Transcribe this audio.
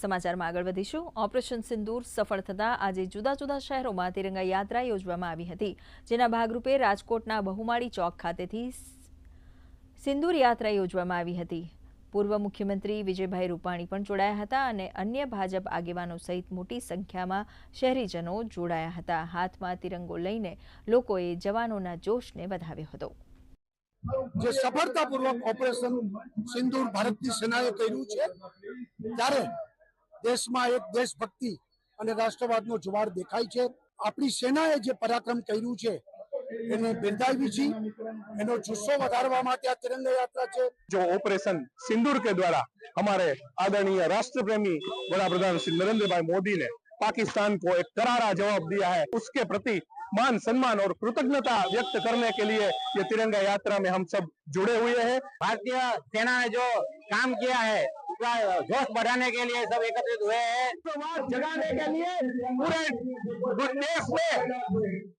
સમાચારમાં આગળ વધીશું. ઓપરેશન સિંદૂર સફળ થતાં આજે જુદા જુદા શહેરોમાં તિરંગા યાત્રા યોજવામાં આવી હતી, જેના ભાગરૂપે રાજકોટના બહુમાળી ચોક ખાતેથી સિંદૂર યાત્રા યોજવામાં આવી હતી. પૂર્વ મુખ્યમંત્રી વિજયભાઈ રૂપાણી પણ જોડાયા હતા અને અન્ય ભાજપ આગેવાનો સહિત મોટી સંખ્યામાં શહેરીજનો જોડાયા હતા. હાથમાં તિરંગો લઈને લોકોએ જવાનોના જોશને વધાવ્યો હતો. જે સફળતાપૂર્વક ઓપરેશન સિંદૂર ભારતની સેનાએ કર્યું છે, ત્યારે દેશમાં એક દેશભક્તિ અને રાષ્ટ્રવાદનો જુવાળ દેખાય છે આપણી સેનાએ જે પરાક્રમ કર્યું છે એને બિરદાવી છે એનો જુસ્સો વધારવા માટે આ તિરંગા યાત્રા છે जो ऑपरेशन सिंदूर के द्वारा हमारे आदरणीय राष्ट्र प्रेमी बड़ा प्रधान श्री नरेंद्र भाई मोदी ने पाकिस्तान को एक करारा जवाब दिया है उसके प्रति मान सम्मान और कृतज्ञता व्यक्त करने के लिए ये तिरंगा यात्रा में हम सब जुड़े हुए हैं भारतीय सेना ने जो काम किया है उसका जोश बढ़ाने के लिए सब एकत्रित हुए हैं राष्ट्रवाद जगाने के लिए पूरे देश में